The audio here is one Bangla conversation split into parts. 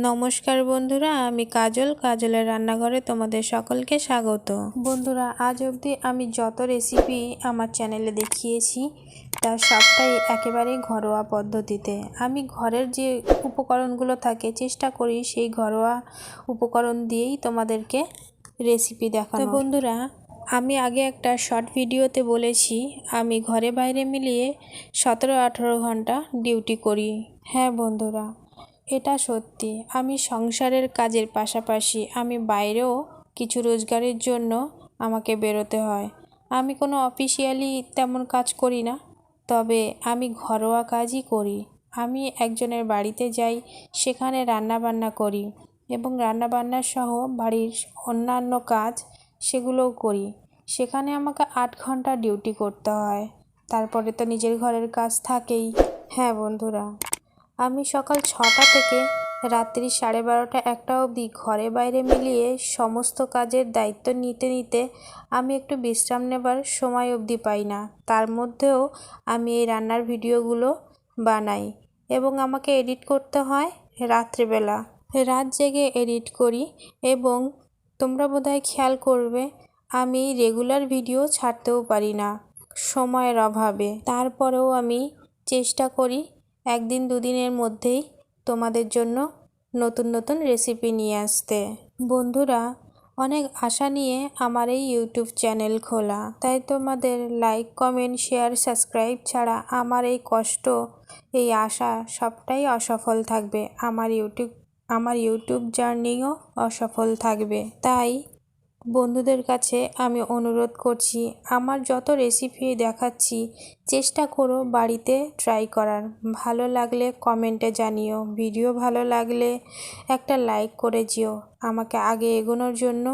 নমস্কার বন্ধুরা, আমি কাজল। কাজলের রান্নাঘরে তোমাদের সকলকে স্বাগত। বন্ধুরা, আজ অবধি আমি যত রেসিপি আমার চ্যানেলে দেখিয়েছি তার সবটাই একেবারে ঘরোয়া পদ্ধতিতে। আমি ঘরের যে উপকরণগুলো থাকে, চেষ্টা করি সেই ঘরোয়া উপকরণ দিয়েই তোমাদেরকে রেসিপি দেখানো বন্ধুরা, আমি আগে একটা শর্ট ভিডিওতে বলেছি, আমি ঘরে বাইরে মিলিয়ে সতেরো আঠেরো ঘণ্টা ডিউটি করি। হ্যাঁ বন্ধুরা। এটা সত্যি। আমি সংসারের কাজের পাশাপাশি আমি বাইরেও কিছু রোজগারের জন্য আমাকে বেরোতে হয়। আমি কোনো অফিসিয়ালি তেমন কাজ করি না, তবে আমি ঘরোয়া কাজই করি। আমি একজনের বাড়িতে যাই, সেখানে রান্নাবান্না করি এবং রান্নাবান্না সহ বাড়ির অন্যান্য কাজ সেগুলোও করি। সেখানে আমাকে আট ঘণ্টা ডিউটি করতে হয়। তারপরে তো নিজের ঘরের কাজ থাকেই। হ্যাঁ বন্ধুরা। আমি সকাল ছটা থেকে রাত্রি সাড়ে বারোটা একটা অবধি ঘরে বাইরে মিলিয়ে সমস্ত কাজের দায়িত্ব নিতে নিতে আমি একটু বিশ্রাম নেবার সময় অবধি পাই না। তার মধ্যেও আমি এই রান্নার ভিডিওগুলো বানাই এবং আমাকে এডিট করতে হয় রাত্রিবেলা। রাত জেগে এডিট করি এবং তোমরা বোধহয় খেয়াল করবে, আমি রেগুলার ভিডিও ছাড়তেও পারি না সময়ের অভাবে। তারপরেও আমি চেষ্টা করি একদিন দুদিনের মধ্যেই তোমাদের জন্য নতুন নতুন রেসিপি নিয়ে আসতে। বন্ধুরা, অনেক আশা নিয়ে আমার এই ইউটিউব চ্যানেল খোলা। তাই তোমাদের লাইক কমেন্ট শেয়ার সাবস্ক্রাইব ছাড়া আমার এই কষ্ট, এই আশা সবটাই অসফল থাকবে। আমার ইউটিউব আমার ইউটিউব জার্নিও অসফল থাকবে। তাই বন্ধুদের কাছে আমি অনুরোধ করছি, আমার যত রেসিপি দেখাচ্ছি, চেষ্টা করো বাড়িতে ট্রাই করার। ভালো লাগলে কমেন্টে জানিও। ভিডিও ভালো লাগলে একটা লাইক করে যেও। আমাকে আগে এগোনোর জন্য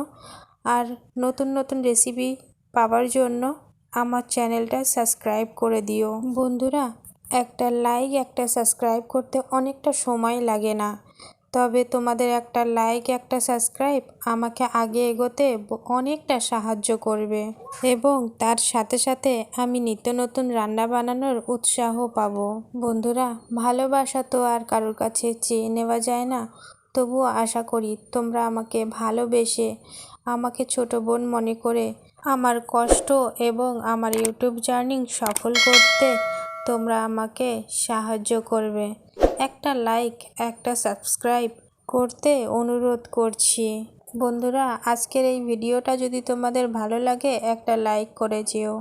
আর নতুন নতুন রেসিপি পাওয়ার জন্য আমার চ্যানেলটা সাবস্ক্রাইব করে দিও। বন্ধুরা, একটা লাইক একটা সাবস্ক্রাইব করতে অনেকটা সময় লাগে না। তবে তোমাদের একটা লাইক একটা সাবস্ক্রাইব আমাকে আগে এগোতে অনেকটা সাহায্য করবে। এবং তার সাথে সাথে আমি নিত্য নতুন রান্না বানানোর উৎসাহ পাবো। বন্ধুরা, ভালোবাসা তো আর কারোর কাছে চেয়ে নেওয়া যায় না। তবুও আশা করি তোমরা আমাকে ভালোবেসে আমাকে ছোট বোন মনে করে আমার কষ্ট এবং আমার ইউটিউব জার্নি সফল করতে তোমরা আমাকে সাহায্য করবে। একটা লাইক একটা সাবস্ক্রাইব করতে অনুরোধ করছি। বন্ধুরা, আজকের এই ভিডিওটা যদি তোমাদের ভালো লাগে, একটা লাইক করে যেও।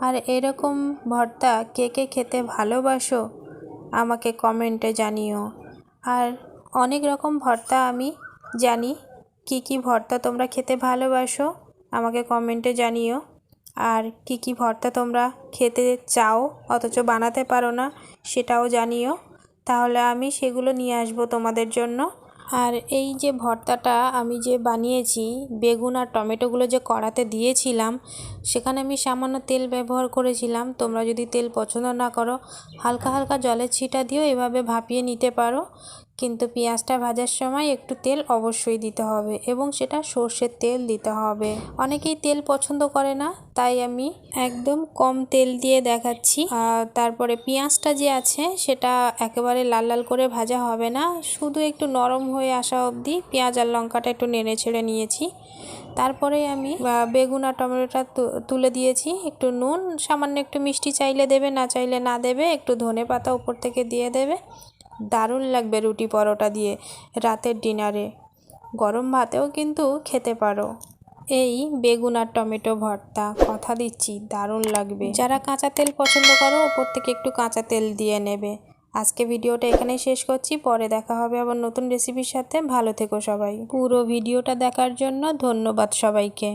আর এরকম ভর্তা কে কে খেতে ভালোবাসো, আমাকে কমেন্টে জানিও। আর অনেক রকম ভর্তা আমি জানি, কি কি ভর্তা তোমরা খেতে ভালোবাসো, আমাকে কমেন্টে জানিও। আর কি কি ভর্তা তোমরা খেতে চাও, অথচ বানাতে পারো না, সেটাও জানিও। তাহলে আমি সেগুলো নিয়ে আসব তোমাদের জন্য। আর এই যে ভর্তাটা আমি যে বানিয়েছি, বেগুন আর টমেটোগুলো যে কড়াতে দিয়েছিলাম, সেখানে আমি সামান্য তেল ব্যবহার করেছিলাম। তোমরা যদি তেল পছন্দ না করো, হালকা হালকা জলের ছিটা দিয়েও এভাবে ভাপিয়ে নিতে পারো। কিন্তু পেঁয়াজটা ভাজার সময় একটু তেল অবশ্যই দিতে হবে এবং সেটা সর্ষের তেল দিতে হবে। অনেকেই তেল পছন্দ করে না, তাই আমি একদম কম তেল দিয়ে দেখাচ্ছি। তারপরে পেঁয়াজটা যে আছে, সেটা একেবারে লাল লাল করে ভাজা হবে না। শুধু একটু নরম হয়ে আসা অবধি পেঁয়াজ আর লঙ্কাটা একটু নেড়ে ছেড়ে নিয়েছি। তারপরে আমি বেগুন আর টমেটোটা তুলে দিয়েছি। একটু নুন, সামান্য একটু মিষ্টি চাইলে দেবে, না চাইলে না দেবে। একটু ধনে পাতা উপর থেকে দিয়ে দেবে। দারুণ লাগবে রুটি পরোটা দিয়ে রাতের ডিনারে। গরম ভাতেও কিন্তু খেতে পারো। এই বেগুন আর টমেটো ভর্তা, কথা দিচ্ছি, দারুণ লাগবে। যারা কাঁচা তেল পছন্দ করো, ওপর থেকে একটু কাঁচা তেল দিয়ে নেবে। আজকে ভিডিওটা এখানেই শেষ করছি, পরে দেখা হবে আবার নতুন রেসিপির সাথে। ভালো থেকো সবাই। পুরো ভিডিওটা দেখার জন্য ধন্যবাদ সবাইকে।